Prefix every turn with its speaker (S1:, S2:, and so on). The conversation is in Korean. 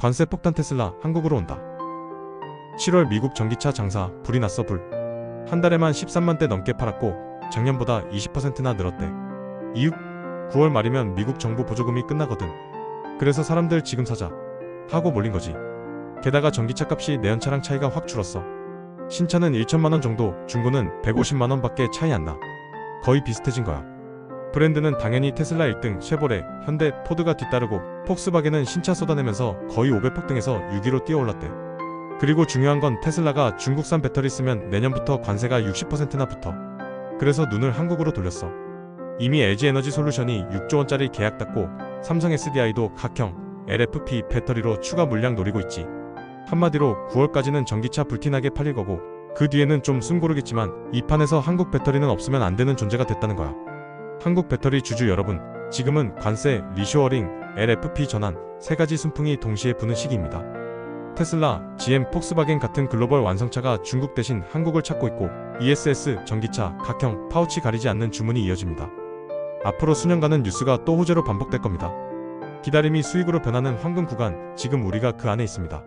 S1: 관세 폭탄 테슬라 한국으로 온다. 7월 미국 전기차 장사 불이 났어 불. 한 달에만 13만 대 넘게 팔았고 작년보다 20%나 늘었대. 이후 9월 말이면 미국 정부 보조금이 끝나거든. 그래서 사람들 지금 사자 하고 몰린 거지. 게다가 전기차 값이 내연차랑 차이가 확 줄었어. 신차는 1천만 원 정도, 중고는 150만 원 밖에 차이 안 나. 거의 비슷해진 거야. 브랜드는 당연히 테슬라 1등, 쉐보레, 현대, 포드가 뒤따르고 폭스바겐은 신차 쏟아내면서 거의 500 폭등에서 6위로 뛰어올랐대. 그리고 중요한 건 테슬라가 중국산 배터리 쓰면 내년부터 관세가 60%나 붙어. 그래서 눈을 한국으로 돌렸어. 이미 LG 에너지 솔루션이 6조 원짜리 계약 땄고 삼성 SDI도 각형 LFP 배터리로 추가 물량 노리고 있지. 한마디로 9월까지는 전기차 불티나게 팔릴 거고 그 뒤에는 좀 숨고르겠지만 이 판에서 한국 배터리는 없으면 안 되는 존재가 됐다는 거야. 한국 배터리 주주 여러분, 지금은 관세, 리쇼어링, LFP 전환 세 가지 순풍이 동시에 부는 시기입니다. 테슬라, GM, 폭스바겐 같은 글로벌 완성차가 중국 대신 한국을 찾고 있고 ESS, 전기차, 각형, 파우치 가리지 않는 주문이 이어집니다. 앞으로 수년간은 뉴스가 또 호재로 반복될 겁니다. 기다림이 수익으로 변하는 황금 구간, 지금 우리가 그 안에 있습니다.